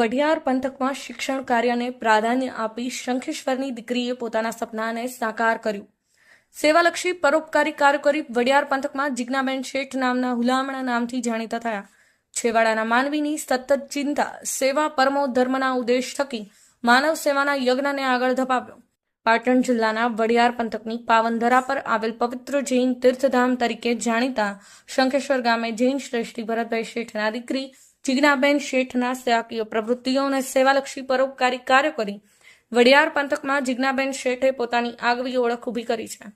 વઢિયાર પંથકમાં શિક્ષણ કાર્યને પ્રાધાન્ય આપી શંખેશ્વરની દીકરીએ પોતાના સપનાને સાકાર કર્યું. સેવાલક્ષી પરોપકારી કાર્ય કરી વડિયાર પંથકમાં જિજ્ઞાબેન શેઠ નામના હુલામણા નામથી જાણીતા થયા. છેવાડાના માનવીની સતત ચિંતા, સેવા પરમો ધર્મના ઉદ્દેશ થકી માનવ સેવાના યજ્ઞને આગળ ધપાવ્યો. પાટણ જિલ્લાના વડિયાર પંથકની પાવનધરા પર આવેલ પવિત્ર જૈન તીર્થધામ તરીકે જાણીતા શંખેશ્વર ગામે જૈન શ્રેષ્ઠી ભરતભાઈ શેઠના દીકરી જિજ્ઞાબેન શેઠના સેવાકીય પ્રવૃત્તિઓ અને સેવાલક્ષી પરોપકારી કાર્ય કરી વડિયાર પંથકમાં જિજ્ઞાબેન શેઠે પોતાની આગવી ઓળખ ઊભી કરી છે.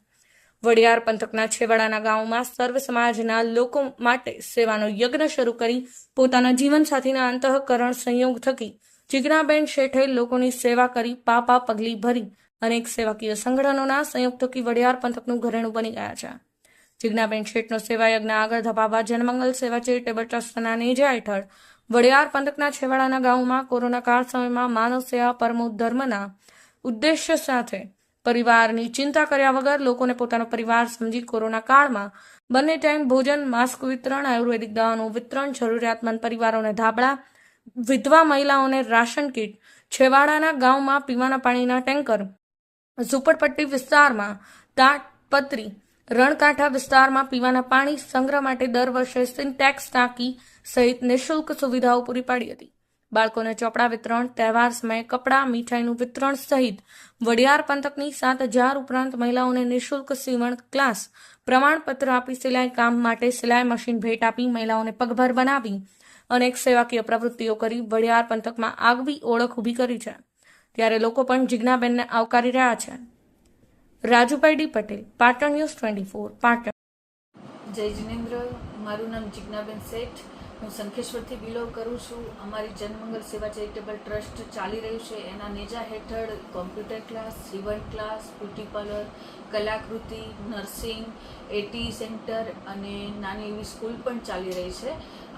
વડિયાર પંથકના છેવાડાના ગામોમાં સર્વ સમાજના લોકો માટે સેવાનો યજ્ઞ શરૂ કરી પોતાના જીવનસાથીના અંતઃકરણ સંયોગ થકી જિજ્ઞાબેન શેઠે લોકોની સેવા કરી પાપા પગલી ભરી અનેક સેવાકીય સંગઠનોના સંયોગ થકી વડિયાર પંથકનું ઘરેણું બની ગયા છે. જિજ્ઞાબેન શેઠનો સેવાયજ્ઞ આગળ ધપાવવા જનમંગલ સેવા ચેરિટેબલ ટ્રસ્ટના નેજા હેઠળ વડિયાર પંથકના છેવાડાના ગામોમાં કોરોના કાળ સમયમાં માનવ સેવા પરમો ધર્મના ઉદ્દેશ્ય સાથે પરિવારની ચિંતા કર્યા વગર લોકોને પોતાનો પરિવાર સમજી કોરોના કાળમાં બંને ટાઈમ ભોજન, માસ્ક વિતરણ, આયુર્વેદિક દવાનું વિતરણ, જરૂરિયાતમંદ પરિવારોને ધાબળા વિધવા મહિલાઓને રાશન કીટ, છેવાડાના ગામમાં પીવાના પાણીના ટેન્કર, ઝુંપડપટ્ટી વિસ્તારમાં તાટપત્રી રણકાંઠા વિસ્તારમાં પીવાના પાણી સંગ્રહ માટે દર વર્ષે સિન્ટેક્સ ટાંકી સહિત નિઃશુલ્ક સુવિધાઓ પૂરી પાડી હતી. બાળકોને ચોપડા વિતરણ, તહેવાર સમયે કપડાં, મીઠાઈનું વિતરણ સહિત વડિયાર પંથકની સાત હજાર ઉપરાંત મહિલાઓને નિઃશુલ્ક સીવણ ક્લાસ, પ્રમાણપત્ર આપી સિલાઈ કામ માટે સિલાઈ મશીન ભેટ આપી મહિલાઓને પગભર બનાવી અનેક સેવાકીય પ્રવૃત્તિઓ કરી વડિયાર પંથકમાં આગવી ઓળખ ઊભી કરી છે. ત્યારે લોકો પણ જિજ્ઞાબેનને આવકારી રહ્યા છે. Rajubhai D Patel, Patan news twenty four, Patan. Jai Jinendra, મારું નામ જિજ્ઞાબેન શેઠ. હું શંખેશ્વરથી બિલોંગ કરું છું. અમારી જનમંગલ સેવા ચેરિટેબલ ટ્રસ્ટ ચાલી રહ્યું છે. એના નેજા હેઠળ કોમ્પ્યુટર ક્લાસ સીવણ ક્લાસ, બ્યુટી પાર્લર, કલાકૃતિ, નર્સિંગ, એટી સેન્ટર અને નાની એવી સ્કૂલ પણ ચાલી રહી છે.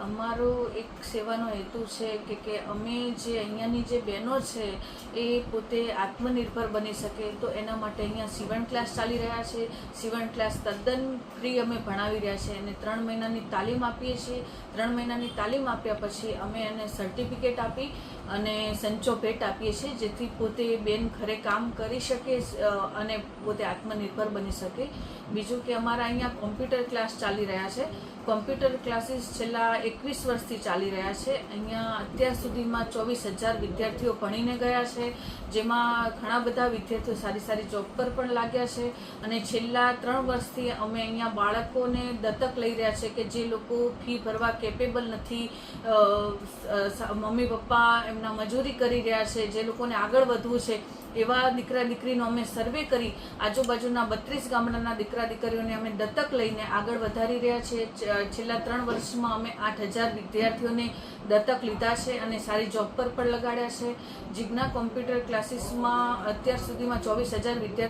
અમારો એક સેવાનો હેતુ છે કે કે અમે જે અહીંયાની જે બહેનો છે, એ પોતે આત્મનિર્ભર બની શકે. તો એના માટે અહીંયા સીવણ ક્લાસ ચાલી રહ્યા છે. સીવણ ક્લાસ તદ્દન ફ્રી અમે ભણાવી રહ્યા છીએ અને ત્રણ મહિનાની તાલીમ આપીએ છીએ. ત્રણ મહિનાની તાલીમ આપ્યા પછી અમે એને સર્ટિફિકેટ આપી અને સંચો ભેટ આપીએ છીએ, જેથી પોતે બેન ઘરે કામ કરી શકે અને પોતે આત્મનિર્ભર બની શકે. બીજું કે અમારા અહીંયા કોમ્પ્યુટર ક્લાસ ચાલી રહ્યા છે. કોમ્પ્યુટર ક્લાસીસ છેલ્લા એકવીસ વર્ષથી ચાલી રહ્યા છે. અહીંયા અત્યાર સુધીમાં ચોવીસ હજાર વિદ્યાર્થીઓ ભણીને ગયા છે. જેમાં ઘણા બધા વિદ્યાર્થીઓ સારી સારી જોબ પર પણ લાગ્યા છે. અને છેલ્લા ત્રણ વર્ષથી અમે અહીંયા બાળકોને દત્તક લઈ રહ્યા છે કે જે લોકો ફી ભરવા કેપેબલ નથી. મમ્મી પપ્પા એમના મજૂરી કરી રહ્યા છે, જે લોકોને આગળ વધવું છે, એવા દીકરા દીકરીનો અમે સર્વે કરી, આજુબાજુના બત્રીસ ગામડાના દીકરા દીકરીઓને અમે દત્તક લઈને આગળ વધારી રહ્યા છીએ. છેલ્લા ત્રણ વર્ષમાં અમે આઠ હજાર વિદ્યાર્થીઓને દત્તક લીધા છે અને સારી જોબ પર પણ લગાડ્યા છે. જિજ્ઞા કોમ્પ્યુટર ક્લાસીસમાં અત્યાર સુધીમાં ચોવીસ હજાર વિદ્યાર્થી